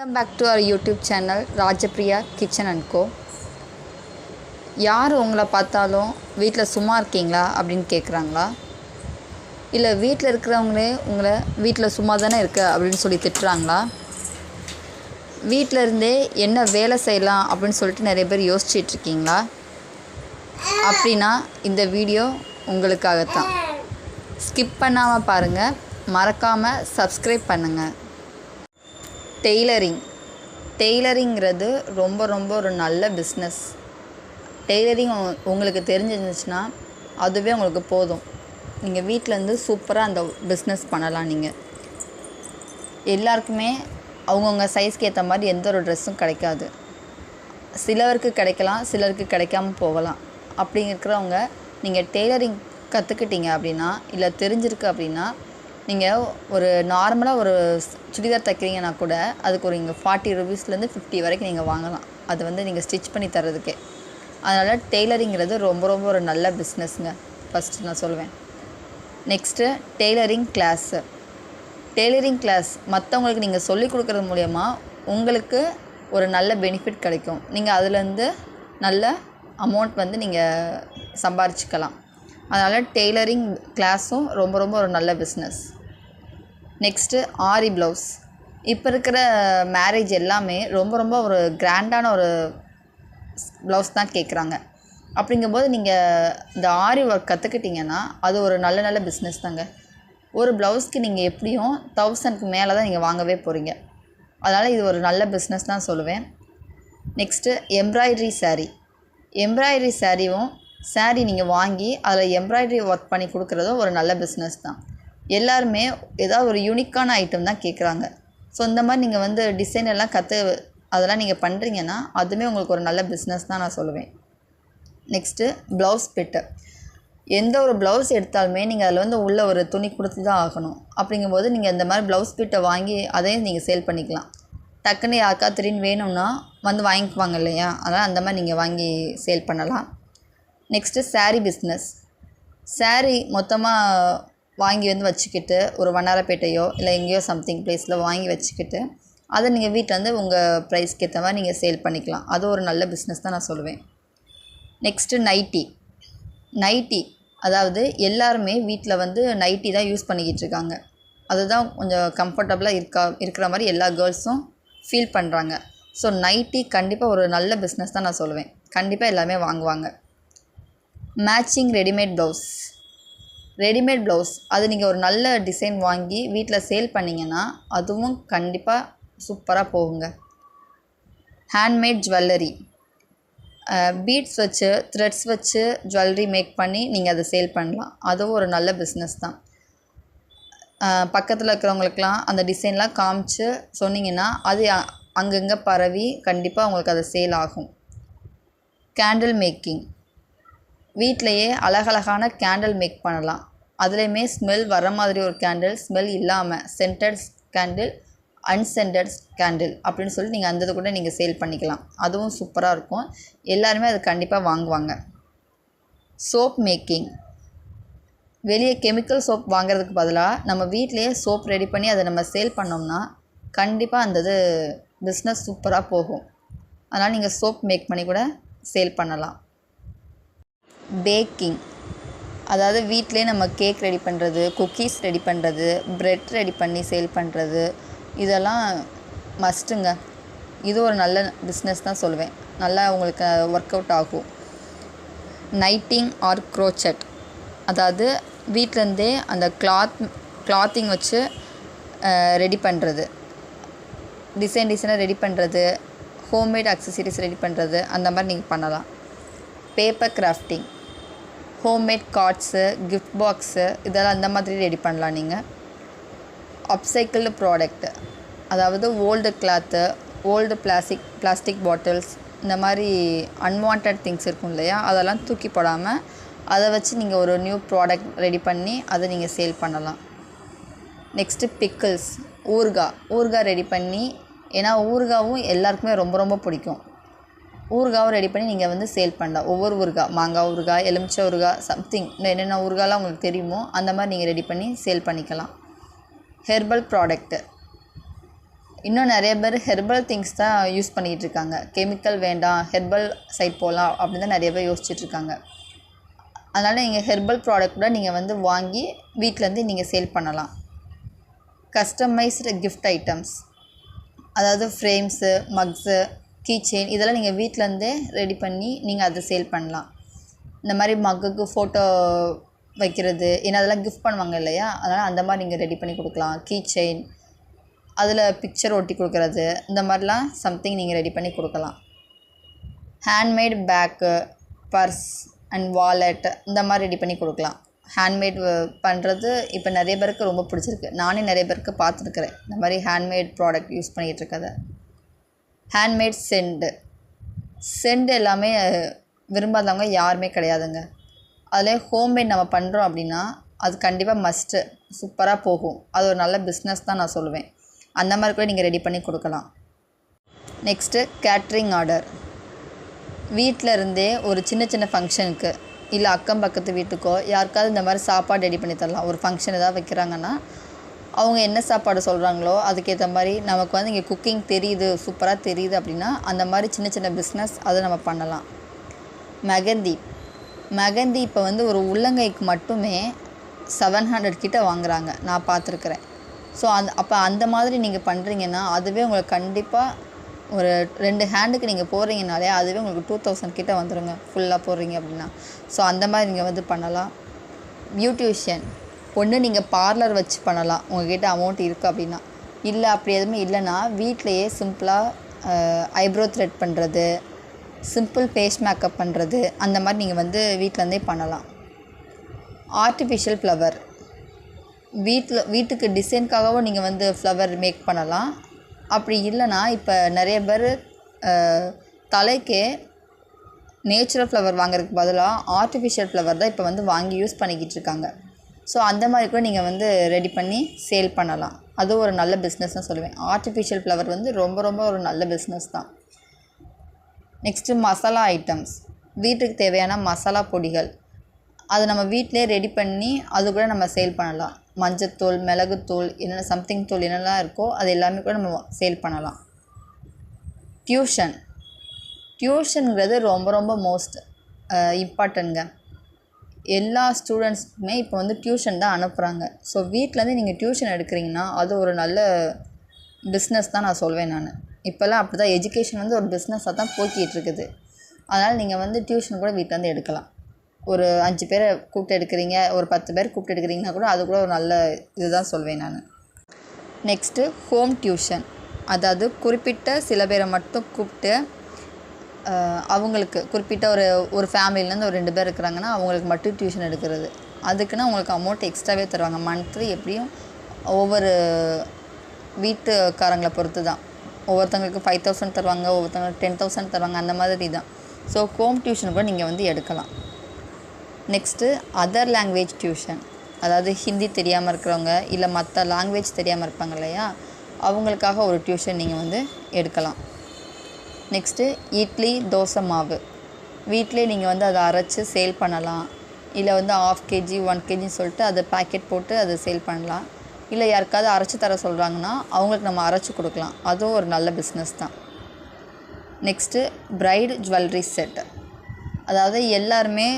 Welcome back to our YouTube channel Rajapriya kitchen and co யார் உங்களை பார்த்தாலும் வீட்டில் சும்மா இருக்கீங்களா அப்படின்னு கேட்குறாங்களா இல்லை வீட்டில் இருக்கிறவங்களே உங்களை வீட்டில் சும்மா தானே இருக்க அப்படின்னு சொல்லி திட்டுறாங்களா? வீட்டில் இருந்தே என்ன வேலை செய்யலாம் அப்படின்னு சொல்லிட்டு நிறைய பேர் யோசிச்சிட்டு இருக்கீங்களா? அப்படின்னா இந்த வீடியோ உங்களுக்காகத்தான். ஸ்கிப் பண்ணாமல் பாருங்கள் மறக்காமல் சப்ஸ்கிரைப் பண்ணுங்கள் டெய்லரிங். டெய்லரிங்கிறது ரொம்ப ரொம்ப ஒரு நல்ல பிஸ்னஸ் டெய்லரிங் உங்களுக்கு தெரிஞ்சிருந்துச்சுன்னா அதுவே உங்களுக்கு போதும். நீங்கள் வீட்டிலேருந்து சூப்பராக அந்த பிஸ்னஸ் பண்ணலாம் நீங்கள் எல்லாருக்குமே அவங்கவுங்க சைஸ்க்கு ஏற்ற மாதிரி எந்த ஒரு ட்ரெஸ்ஸும் கிடைக்காது. சிலருக்கு கிடைக்கலாம் சிலருக்கு கிடைக்காம போகலாம். அப்படி இருக்கிறவங்க நீங்கள் டெய்லரிங் கற்றுக்கிட்டீங்க அப்படின்னா இல்லை தெரிஞ்சிருக்கு அப்படின்னா நீங்கள் ஒரு நார்மலாக ஒரு சுடிதார் தைக்கிறீங்கன்னா கூட அதுக்கு ஒரு இங்கே ஃபார்ட்டி ருபீஸ்லேருந்து ஃபிஃப்டி வரைக்கும் நீங்கள் வாங்கலாம். அது வந்து நீங்கள் ஸ்டிச் பண்ணி தரதுக்கே அதனால் டெய்லரிங்கிறது ரொம்ப ரொம்ப ஒரு நல்ல பிஸ்னஸ்ங்க ஃபஸ்ட்டு நான் சொல்லுவேன் next tailoring class tailoring class மற்றவங்களுக்கு நீங்கள் சொல்லிக் கொடுக்குறது மூலயமா உங்களுக்கு ஒரு நல்ல பெனிஃபிட் கிடைக்கும். நீங்கள் அதுலேருந்து நல்ல அமௌண்ட் வந்து நீங்கள் சம்பாரிச்சுக்கலாம். அதனால் டெய்லரிங் கிளாஸும் ரொம்ப ரொம்ப ஒரு நல்ல பிஸ்னஸ் நெக்ஸ்ட்டு ஆரி ப்ளவுஸ் இப்போ இருக்கிற மேரேஜ் எல்லாமே ரொம்ப ரொம்ப ஒரு கிராண்டான ஒரு ப்ளவுஸ் தான் கேட்குறாங்க அப்படிங்கும்போது நீங்கள் இந்த ஆரி ஒர்க் கற்றுக்கிட்டிங்கன்னா அது ஒரு நல்ல நல்ல பிஸ்னஸ் தாங்க. ஒரு ப்ளவுஸ்க்கு நீங்கள் எப்படியும் தௌசண்ட்க்கு மேலே தான் நீங்கள் வாங்கவே போகிறீங்க அதனால் இது ஒரு நல்ல பிஸ்னஸ் தான் சொல்லுவேன். நெக்ஸ்ட்டு எம்ப்ராய்டரி சாரீ எம்ப்ராய்டரி சாரீவும் saree நீங்கள் வாங்கி அதில் எம்ப்ராய்டரி ஒர்க் பண்ணி கொடுக்குறதும் ஒரு நல்ல பிஸ்னஸ் தான். எல்லாருமே ஏதாவது ஒரு யூனிக்கான ஐட்டம் தான் கேட்குறாங்க ஸோ இந்த மாதிரி நீங்கள் வந்து டிசைன் எல்லாம் கற்று அதெல்லாம் நீங்கள் பண்ணுறீங்கன்னா அதுவுமே உங்களுக்கு ஒரு நல்ல பிஸ்னஸ் தான் நான் சொல்லுவேன். நெக்ஸ்ட்டு ப்ளவுஸ் பிட்டு எந்த ஒரு ப்ளவுஸ் எடுத்தாலுமே நீங்கள் அதில் வந்து உள்ள ஒரு துணி கொடுத்து தான் ஆகணும். அப்படிங்கும்போது நீங்கள் இந்த மாதிரி ப்ளவுஸ் பிட்டை வாங்கி அதையும் நீங்கள் சேல் பண்ணிக்கலாம். டக்குன்னு யாருக்கா திடீர்னு வேணும்னா வந்து வாங்கிக்குவாங்க இல்லையா? அதனால் அந்த மாதிரி நீங்கள் வாங்கி சேல் பண்ணலாம். நெக்ஸ்ட்டு சாரீ பிஸ்னஸ் சாரீ மொத்தமாக வாங்கி வந்து வச்சுக்கிட்டு ஒரு வண்ணாரப்பேட்டையோ இல்லை எங்கேயோ சம்திங் பிளேஸில் வாங்கி வச்சுக்கிட்டு அதை நீங்கள் வீட்டில் வந்து உங்கள் ப்ரைஸ்க்கு ஏற்ற மாதிரி நீங்கள் சேல் பண்ணிக்கலாம். அது ஒரு நல்ல பிஸ்னஸ் தான் நான் சொல்லுவேன். நெக்ஸ்ட்டு நைட்டி நைட்டி அதாவது எல்லாருமே வீட்டில் வந்து நைட்டி தான் யூஸ் பண்ணிக்கிட்டு இருக்காங்க. அதுதான் கொஞ்சம் கம்ஃபர்டபுளாக இருக்கா இருக்கிற மாதிரி எல்லா கேர்ள்ஸும் ஃபீல் பண்ணுறாங்க ஸோ நைட்டி கண்டிப்பாக ஒரு நல்ல பிஸ்னஸ் தான் நான் சொல்லுவேன். கண்டிப்பாக எல்லாமே வாங்குவாங்க. Matching readymade blouse. Readymade blouse. அது நீங்கள் ஒரு நல்ல டிசைன் வாங்கி வீட்டில் சேல் பண்ணிங்கன்னா அதுவும் கண்டிப்பாக சூப்பராக போகுங்க. ஹேண்ட்மேட் ஜுவல்லரி பீட்ஸ் வச்சு த்ரெட்ஸ் வச்சு ஜுவல்லரி மேக் பண்ணி நீங்கள் அதை சேல் பண்ணலாம். அதுவும் ஒரு நல்ல பிஸ்னஸ் தான். பக்கத்தில் இருக்கிறவங்களுக்குலாம் அந்த டிசைன்லாம் காமிச்சு சொன்னீங்கன்னா அது அங்கங்கே பரவி கண்டிப்பாக உங்களுக்கு அது சேல் ஆகும். கேண்டில் மேக்கிங் வீட்டிலையே அழகழகான கேண்டில் மேக் பண்ணலாம். அதுலேயுமே ஸ்மெல் வர மாதிரி ஒரு கேண்டில் ஸ்மெல் இல்லாமல் சென்டட் கேண்டில் அன்சென்டட் கேண்டில் அப்படின்னு சொல்லி நீங்கள் அந்த இது கூட நீங்கள் சேல் பண்ணிக்கலாம். அதுவும் சூப்பராக இருக்கும். எல்லாருமே அது கண்டிப்பாக வாங்குவாங்க. சோப் மேக்கிங் வெளியே கெமிக்கல் சோப் வாங்குறதுக்கு பதிலாக நம்ம வீட்டிலையே சோப் ரெடி பண்ணி அதை நம்ம சேல் பண்ணோம்னா கண்டிப்பாக அந்த இது பிஸ்னஸ் சூப்பராக போகும். அதனால் நீங்கள் சோப் மேக் பண்ணி கூட சேல் பண்ணலாம். பேக்கிங். அதாவது வீட்டிலே நம்ம கேக் ரெடி பண்ணுறது குக்கீஸ் ரெடி பண்ணுறது ப்ரெட் ரெடி பண்ணி சேல் பண்ணுறது இதெல்லாம் மஸ்ட்டுங்க. இது ஒரு நல்ல பிஸ்னஸ் தான் சொல்லுவேன். நல்லா உங்களுக்கு ஒர்க் அவுட் ஆகும். நைட்டிங் ஆர் க்ரோச்சட் அதாவது வீட்டிலேருந்தே அந்த கிளாத் கிளாத்திங் வச்சு ரெடி பண்ணுறது டிசைன் டிசைனாக ரெடி பண்ணுறது ஹோம்மேட் அக்சசரிஸ் ரெடி பண்ணுறது அந்த மாதிரி நீங்கள் பண்ணலாம். Paper crafting homemade cards gift box இதெல்லாம் அந்த மாதிரி ரெடி பண்ணலாம் நீங்கள் அப்சைக்கிள்டு ப்ராடக்ட்டு அதாவது old cloth old plastic plastic bottles இந்த மாதிரி அன்வான்ட் திங்ஸ் இருக்கும் இல்லையா? அதெல்லாம் தூக்கி போடாமல் அதை வச்சு நீங்கள் ஒரு நியூ ப்ராடக்ட் ரெடி பண்ணி அதை நீங்கள் சேல் பண்ணலாம். நெக்ஸ்ட்டு பிக்கிள்ஸ் ஊறுகாய். ஊறுகாய் ரெடி பண்ணி ஏன்னா ஊறுகாவும் எல்லாருக்குமே ரொம்ப ரொம்ப பிடிக்கும். ஊறுகாவும் ரெடி பண்ணி நீங்கள் வந்து சேல் பண்ணலாம். ஒவ்வொரு ஊறுகாய் மாங்காய் ஊறுகாய் எலுமிச்சை ஊறுகாய் சம்திங் என்னென்ன ஊறுகாலாம் உங்களுக்கு தெரியுமோ அந்த மாதிரி நீங்கள் ரெடி பண்ணி சேல் பண்ணிக்கலாம். ஹெர்பல் ப்ராடக்ட்டு இன்னும் நிறைய பேர் ஹெர்பல் திங்ஸ் தான் யூஸ் பண்ணிகிட்டு இருக்காங்க. கெமிக்கல் வேண்டாம் ஹெர்பல் சைட் போகலாம் அப்படின்னு தான் நிறைய பேர் யோசிச்சுட்ருக்காங்க அதனால் நீங்கள் ஹெர்பல் ப்ராடக்ட் கூட நீங்கள் வந்து வாங்கி வீட்டிலேருந்து நீங்கள் சேல் பண்ணலாம். கஸ்டமைஸ்டு கிஃப்ட் ஐட்டம்ஸ் அதாவது ஃப்ரேம்ஸு மக்ஸு கீ செயின் இதெல்லாம் நீங்கள் வீட்டிலேருந்தே ரெடி பண்ணி நீங்கள் அதை சேல் பண்ணலாம். இந்த மாதிரி மக்குக்கு ஃபோட்டோ வைக்கிறது ஏன்னா அதெல்லாம் கிஃப்ட் பண்ணுவாங்க இல்லையா? அதனால் அந்த மாதிரி நீங்கள் ரெடி பண்ணி கொடுக்கலாம். கீ செயின் அதில் பிக்சர் ஒட்டி கொடுக்குறது இந்த மாதிரிலாம் சம்திங் நீங்கள் ரெடி பண்ணி கொடுக்கலாம். Handmade bag purse and wallet இந்த மாதிரி ரெடி பண்ணி கொடுக்கலாம். ஹேண்ட்மேட் பண்ணுறது இப்போ நிறைய பேருக்கு ரொம்ப பிடிச்சிருக்கு. நானே நிறைய பேருக்கு பார்த்துருக்குறேன். இந்த மாதிரி ஹேண்ட்மேட் ப்ராடக்ட் யூஸ் பண்ணிகிட்டு இருக்கதை ஹேண்ட்மேட் செண்டு செண்டு எல்லாமே விரும்பாதவங்க யாருமே கிடையாதுங்க. அதில் ஹோம்மேட் நம்ம பண்ணுறோம் அப்படின்னா அது கண்டிப்பாக மஸ்ட்டு சூப்பராக போகும். அது ஒரு நல்ல பிஸ்னஸ் தான் நான் சொல்லுவேன். அந்த மாதிரி கூட நீங்கள் ரெடி பண்ணி கொடுக்கலாம். நெக்ஸ்ட்டு கேட்ரிங் ஆர்டர் வீட்டில் இருந்தே ஒரு சின்ன சின்ன ஃபங்க்ஷனுக்கு இல்லை அக்கம் பக்கத்து வீட்டுக்கோ யாருக்காவது இந்த மாதிரி சாப்பாடு ரெடி பண்ணி தரலாம். ஒரு ஃபங்க்ஷன் ஏதாவது வைக்கிறாங்கன்னா அவங்க என்ன சாப்பாடு சொல்கிறாங்களோ அதுக்கேற்ற மாதிரி நமக்கு வந்து இங்கே குக்கிங் தெரியுது சூப்பராக தெரியுது அப்படின்னா அந்த மாதிரி சின்ன சின்ன பிஸ்னஸ் அதை நம்ம பண்ணலாம். மெகந்தி. மெகந்தி இப்போ வந்து ஒரு உள்ளங்கைக்கு மட்டுமே செவன் ஹண்ட்ரட் கிட்டே வாங்குறாங்க. நான் பார்த்துருக்குறேன். ஸோ அந்த அப்போ அந்த மாதிரி நீங்கள் பண்ணுறீங்கன்னா அதுவே உங்களுக்கு கண்டிப்பாக ஒரு ரெண்டு ஹேண்டுக்கு நீங்கள் போகிறீங்கனாலே அதுவே உங்களுக்கு டூ தௌசண்ட் கிட்டே வந்துடுங்க ஃபுல்லாக போடுறீங்க அப்படின்னா. ஸோ அந்த மாதிரி நீங்கள் வந்து பண்ணலாம். பியூட்டிஷியன் ஒன்று நீங்கள் பார்லர் வச்சு பண்ணலாம். உங்ககிட்ட அமௌண்ட் இருக்குது அப்படின்னா. இல்லை அப்படி எதுவுமே இல்லைன்னா வீட்டிலையே சிம்பிளாக ஐப்ரோ த்ரெட் பண்ணுறது சிம்பிள் ஃபேஸ் மேக்கப் பண்ணுறது அந்த மாதிரி நீங்கள் வந்து வீட்டிலேருந்தே பண்ணலாம். ஆர்டிஃபிஷியல் ஃப்ளவர் வீட்டில் வீட்டுக்கு டிசைனுக்காகவும் நீங்கள் வந்து ஃப்ளவர் மேக் பண்ணலாம். அப்படி இல்லைன்னா இப்போ நிறைய பேர் தலைக்கே நேச்சுரல் ஃப்ளவர் வாங்குறதுக்கு பதிலாக ஆர்டிஃபிஷியல் ஃப்ளவர் தான் இப்போ வந்து வாங்கி யூஸ் பண்ணிக்கிட்டு இருக்காங்க. ஸோ அந்த மாதிரி கூட நீங்கள் வந்து ரெடி பண்ணி சேல் பண்ணலாம். அதுவும் ஒரு நல்ல பிஸ்னஸ் தான் சொல்லுவேன். ஆர்டிஃபிஷியல் ஃப்ளவர் வந்து ரொம்ப ரொம்ப ஒரு நல்ல பிஸ்னஸ் தான். நெக்ஸ்ட்டு மசாலா ஐட்டம்ஸ் வீட்டுக்கு தேவையான மசாலா பொடிகள். அது நம்ம வீட்டிலே ரெடி பண்ணி அது கூட நம்ம சேல் பண்ணலாம். மஞ்சத்தூள் மிளகுத்தூள் என்னென்ன சம்திங் தூள் என்னெல்லாம் இருக்கோ அது எல்லாமே கூட நம்ம சேல் பண்ணலாம். டியூஷன் டியூஷனுங்கிறது ரொம்ப ரொம்ப மோஸ்ட் இம்பார்ட்டன்ங்க எல்லா ஸ்டூடெண்ட்ஸ்க்குமே இப்போ வந்து டியூஷன் தான் அனுப்புகிறாங்க ஸோ வீட்டிலேருந்து நீங்கள் டியூஷன் எடுக்கிறீங்கன்னா அது ஒரு நல்ல பிஸ்னஸ் தான் நான் சொல்வேன் நான். இப்போல்லாம் அப்படி தான் எஜுகேஷன் வந்து ஒரு பிஸ்னஸாக தான் போய்கிட்டு இருக்குது அதனால் நீங்கள் வந்து டியூஷன் கூட வீட்டிலேருந்து எடுக்கலாம். ஒரு அஞ்சு பேரை கூப்பிட்டு எடுக்கிறீங்க ஒரு பத்து பேர் கூப்பிட்டு எடுக்கிறீங்கன்னா கூட அது கூட ஒரு நல்ல இதுதான் சொல்வேன் நான். நெக்ஸ்ட்டு ஹோம் டியூஷன் அதாவது குறிப்பிட்ட சில பேரை மட்டும் கூப்பிட்டு அவங்களுக்கு குறிப்பிட்ட ஒரு ஒரு ஃபேமிலிலேருந்து ஒரு ரெண்டு பேர் இருக்கிறாங்கன்னா அவங்களுக்கு மட்டும் டியூஷன் எடுக்கிறது. அதுக்குன்னு அவங்களுக்கு அமௌண்ட் எக்ஸ்ட்ராவே தருவாங்க. மந்த்லி எப்படியும் ஒவ்வொரு வீட்டுக்காரங்களை பொறுத்து தான் ஒவ்வொருத்தங்களுக்கு ஃபைவ் தௌசண்ட் தருவாங்க ஒவ்வொருத்தங்களுக்கு டென் தௌசண்ட் தருவாங்க அந்த மாதிரி தான். ஸோ ஹோம் டியூஷன் கூட நீங்கள் வந்து எடுக்கலாம். நெக்ஸ்ட்டு அதர் லாங்குவேஜ் டியூஷன் அதாவது ஹிந்தி தெரியாமல் இருக்கிறவங்க இல்லை மற்ற லாங்குவேஜ் தெரியாமல் இருப்பாங்க இல்லையா அவங்களுக்காக ஒரு டியூஷன் நீங்கள் வந்து எடுக்கலாம். நெக்ஸ்ட்டு இட்லி தோசை மாவு. வீட்டிலே நீங்கள் வந்து அதை அரைச்சி சேல் பண்ணலாம். இல்லை வந்து ஆஃப் கேஜி ஒன் கேஜின்னு சொல்லிட்டு அதை பேக்கெட் போட்டு அதை சேல் பண்ணலாம். இல்லை யாருக்காவது அரைச்சி தர சொல்கிறாங்கன்னா அவங்களுக்கு நம்ம அரைச்சி கொடுக்கலாம். அதுவும் ஒரு நல்ல பிஸ்னஸ் தான். நெக்ஸ்ட்டு ப்ரைடு ஜுவல்லரி செட்டு அதாவது எல்லாருமே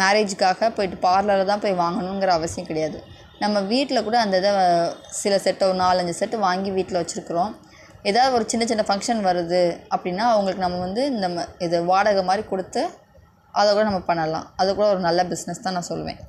மேரேஜுக்காக போயிட்டு பார்லரில் தான் போய் வாங்கணுங்கிற அவசியம் கிடையாது. நம்ம வீட்டில் கூட அந்த இதை சில செட்டை ஒரு நாலஞ்சு செட்டு வாங்கி வீட்டில் வச்சுருக்குறோம். ஏதாவது ஒரு சின்ன சின்ன ஃபங்க்ஷன் வருது அப்படின்னா அவங்களுக்கு நம்ம வந்து இந்த இது வாடகை மாதிரி கொடுத்து அதை கூட நம்ம பண்ணலாம். அது கூட ஒரு நல்ல பிஸ்னஸ் தான் நான் சொல்லுவேன்